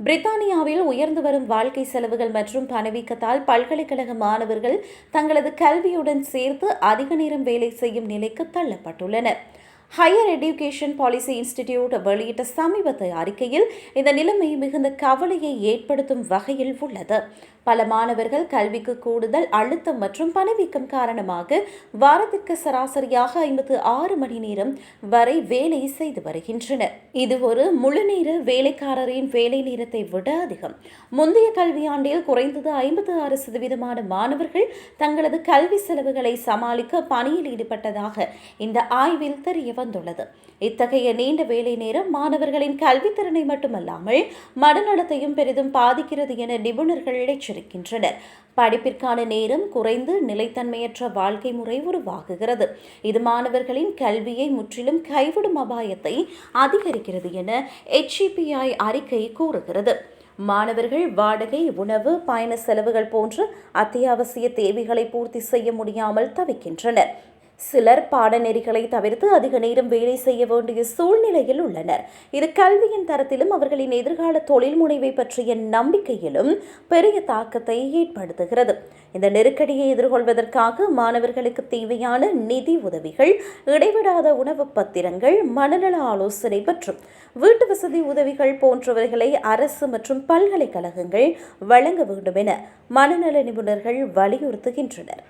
பிரித்தானியாவில் உயர்ந்து வரும் வாழ்க்கை செலவுகள் மற்றும் பணவீக்கத்தால் பல்கலைக்கழக மாணவர்கள் தங்களது கல்வியுடன் சேர்த்து அதிக நேரம் வேலை செய்யும் நிலைக்கு தள்ளப்பட்டுள்ளனர். ஹையர் எஜுகேஷன் பாலிசி இன்ஸ்டிடியூட் வெளியிட்ட சமீபத்திய அறிக்கையில் இந்த நிலைமை மிகுந்த கவலையை ஏற்படுத்தும் வகையில் உள்ளது. பல மாணவர்கள் கல்விக்கு கூடுதல் அழுத்தம் மற்றும் பணவீக்கம் காரணமாக வாரத்திற்கு சராசரியாக ஐம்பத்து ஆறு மணி நேரம் வரை வேலை செய்து வருகின்றனர். இது ஒரு முழுநேர வேலைக்காரரின் வேலை நேரத்தை விட அதிகம். முந்தைய கல்வியாண்டில் குறைந்தது ஐம்பத்து ஆறு சதவீதமான மாணவர்கள் தங்களது கல்வி செலவுகளை சமாளிக்க பணியில் ஈடுபட்டதாக இந்த ஆய்வில் தெரிய வந்துள்ளது. இத்தகைய நீண்ட வேலை நேரம் மாணவர்களின் கல்வித்திறனை மட்டுமல்லாமல் மனநலத்தையும் பெரிதும் பாதிக்கிறது என நிபுணர்கள் எச்சரிக்கின்றனர் படிப்பிற்கான நேரம் குறைந்து நிலைத்தன்மையற்ற வாழ்க்கை முறை உருவாகுகிறது. இது மாணவர்களின் கல்வியை முற்றிலும் கைவிடும் அபாயத்தை அதிகரிக்கிறது என HCPI அறிக்கை கூறுகிறது. மாணவர்கள் வாடகை உணவு பயண செலவுகள் போன்ற அத்தியாவசிய தேவைகளை பூர்த்தி செய்ய முடியாமல் தவிக்கின்றனர். சிலர் பாடநெறிகளை தவிர்த்து அதிக நேரம் வேலை செய்ய வேண்டிய சூழ்நிலையில் உள்ளனர். இது கல்வியின் தரத்திலும் அவர்களின் எதிர்கால தொழில் முனைவை பற்றிய நம்பிக்கையிலும் பெரிய தாக்கத்தை ஏற்படுத்துகிறது. இந்த நெருக்கடியை எதிர்கொள்வதற்காக மாணவர்களுக்கு தேவையான நிதி உதவிகள் இடைவிடாத உணவு பத்திரங்கள் மனநல ஆலோசனை மற்றும் வீட்டு வசதி உதவிகள் போன்றவர்களை அரசு மற்றும் பல்கலைக்கழகங்கள் வழங்க வேண்டும் என மனநல நிபுணர்கள் வலியுறுத்துகின்றனர்.